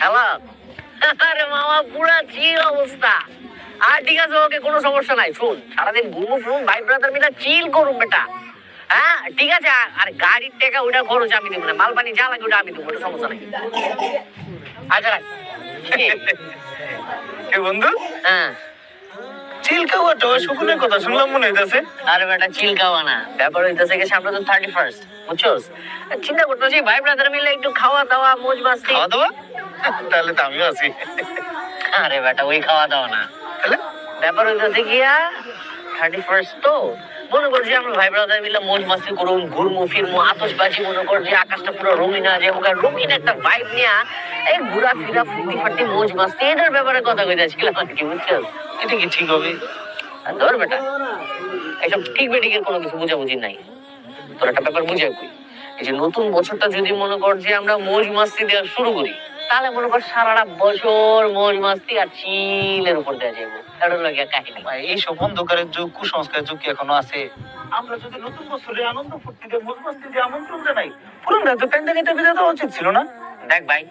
Hello আরে মামা পুরা চিল অবস্থা। আর ঠিক আছে ওকে কোনো সমস্যা নাই শুন সারাদিন ঘুমু ফুম ভাই ব্রাদার মিলে চিল করুন বেটা। হ্যাঁ ঠিক আছে আর- গাড়ির টাকা ওটা খরচ আমি দেবো না মাল পানি যা লাগে ওটা আমি দেবো ওটা সমস্যা নাই। আচ্ছা রাখ। বন্ধু হ্যাঁ। চিল খাওয়াটা শকুনের কথা শুনলাম মনে হইতেছে। আরে বেটা চিল খাওয়া না। ব্যাপার হইতেছে কি সামনে তো থার্টি ফার্স্ট বুঝছোস? চিন্তা করতেছি ভাই ব্রাদার মিলে একটু খাওয়া দাওয়া মোজ মাস্তি খাওয়া দাওয়া? তাহলে তো আমিও আছি। আরে বেটা ওই খাওয়া দাওয়া না। তাহলে? ব্যাপার হইতেছে গিয়া থার্টি ফার্স্ট তো মনে করছি আমরা ভাই ব্রাদার মিলে মাস্তি করুন ঘুরমু ফিরমু আতশবাজি মনে আকাশটা পুরো রঙিন ওখানে রঙিন একটা ভাইব নিয়ে এই ঘুরা ফিরা মোজ মাস্তি এটার ব্যাপারে কথা কইতেছিলাম আর কি বুঝছ? এটা কি ঠিক হবে? ধর বেটা এইসব ঠিক বেটিকের কোনো কিছু বুঝাবুঝি নাই। তোর একটা ব্যাপার বুঝে কই এই যে নতুন বছরটা যদি মনে কর যে আমরা মোজ মাস্তি দেওয়া শুরু করি তাহলে মনে কর সারাটা বছর মাস্তি আর চিলের উপর যাব কাহিনী। অন্ধকারের যুগ যুগ এখনও আছে? আমরা যদি নতুন বছরে আনন্দ মজমাস্তিতে আমন্ত্রণ জানাই তো বিদায় দেওয়া উচিত ছিল না? দেখ ভাই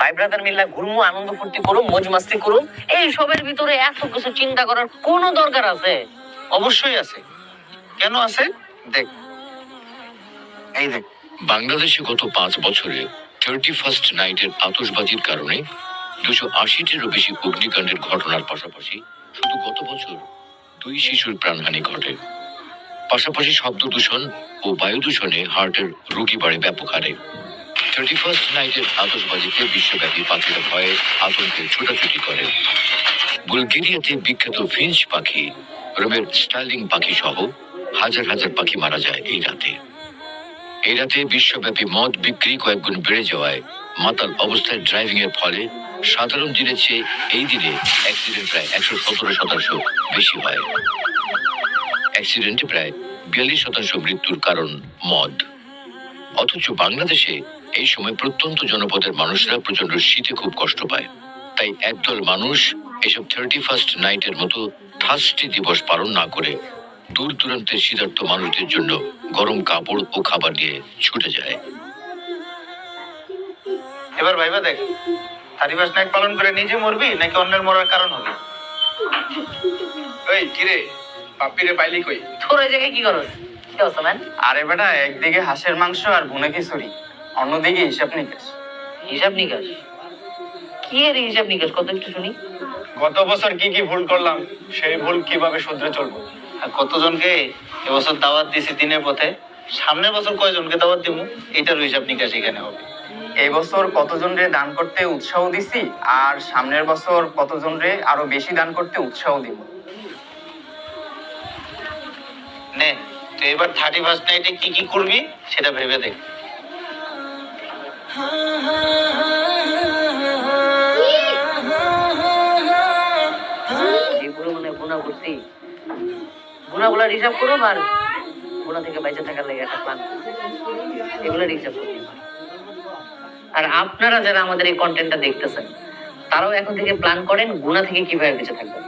ভাই ব্রাদার মিল্লা ঘুরমু, আনন্দ ফুর্তি মোজ মাস্তি করুম, এই সবের ভিতরে এত কিছু চিন্তা করার কোনো দরকার আছে? অবশ্যই আছে। কেন আছে? দেখ। এই দেখ, বাংলাদেশে গত পাঁচ বছরে থার্টি ফার্স্ট নাইটের আতশবাজির কারণে দুশো আশিটিরও বেশি অগ্নিকাণ্ডের ঘটনার পাশাপাশি শুধু গত বছর দুই শিশুর প্রাণহানি ঘটে। পাশাপাশি শব্দ দূষণ ও বায়ু দূষণে হার্টের রোগী বাড়ে ব্যাপক হারে। থার্টি ফার্স্ট নাইটের আতশবাজিতে বিশ্বব্যাপী পাখিরা ভয়ে আতঙ্কে ছোটাছুটি করে। বুলগেরিয়াতে বিখ্যাত ফিঞ্চ পাখি, রোমের স্টাইলিং পাখি সহ হাজার হাজার পাখি মারা যায় এই রাতে। এই রাতে বিশ্বব্যাপী মদ বিক্রি কয়েকগুণ বেড়ে যাওয়ায় মাতাল অবস্থায় ড্রাইভিং এর ফলে সাধারণ দিনের চেয়ে এই দিনে অ্যাক্সিডেন্ট প্রায় একশো সতেরো শতাংশ বেশি হয়। অ্যাক্সিডেন্টে প্রায় বিয়াল্লিশ শতাংশ মৃত্যুর কারণ মদ। অথচ বাংলাদেশে এই সময় প্রত্যন্ত জনপদের মানুষরা প্রচণ্ড শীতে খুব কষ্ট পায়। তাই একদল মানুষ এসব থার্টি ফার্স্ট নাইটের মতো থার্স্টি দিবস পালন না করে দূর দূরান্তের শীতার্থ মানুষদের জন্য গরম কাপড় ও খাবার দিয়ে ছুটে যায়। এবার ভাইবা দেখ থার্টি নাইট পালন করে নিজে মরবি নাকি অন্যের মরার কারণ হবে? ওই কিরে? পাপ্পিরে পাইলি কই? তোর এই জায়গায় কি করো কি অবস্থা ম্যান? আরে বেটা একদিকে হাঁসের মাংস আর ভুনে খিচুড়ি অন্যদিকে হিসাব নিকাশ। হিসাব নিকাশ? কি এর হিসাব নিকাশ? কত একটু শুনি। গত বছর কি কি ভুল করলাম সেই ভুল কীভাবে শুধরে চলবো? কতজনকে এবছর দাওয়াত দিছি দিনের পথে? সামনের বছর কয়জনকে দাওয়াত দিব? এটার হিসাব নিকাশ এখানে হবে। এই বছর কতজন রে দান করতে উৎসাহ দিছি? আর সামনের বছর কতজন রে আরও বেশি দান করতে উৎসাহ দিব? নে তো এবার থার্টি ফার্স্ট নাইটে কি কি করবি? সেটা ভেবে দেখ। গুণাগুলার হিসাব করো আর গুণা থেকে বেঁচে থাকার লেগে একটা প্ল্যান এগুলোর হিসাব করতে আর আপনারা যারা আমাদের এই কন্টেন্টটা দেখতেছেন, তারাও এখন থেকে প্ল্যান করেন গুণা থেকে কীভাবে বেঁচে থাকবেন।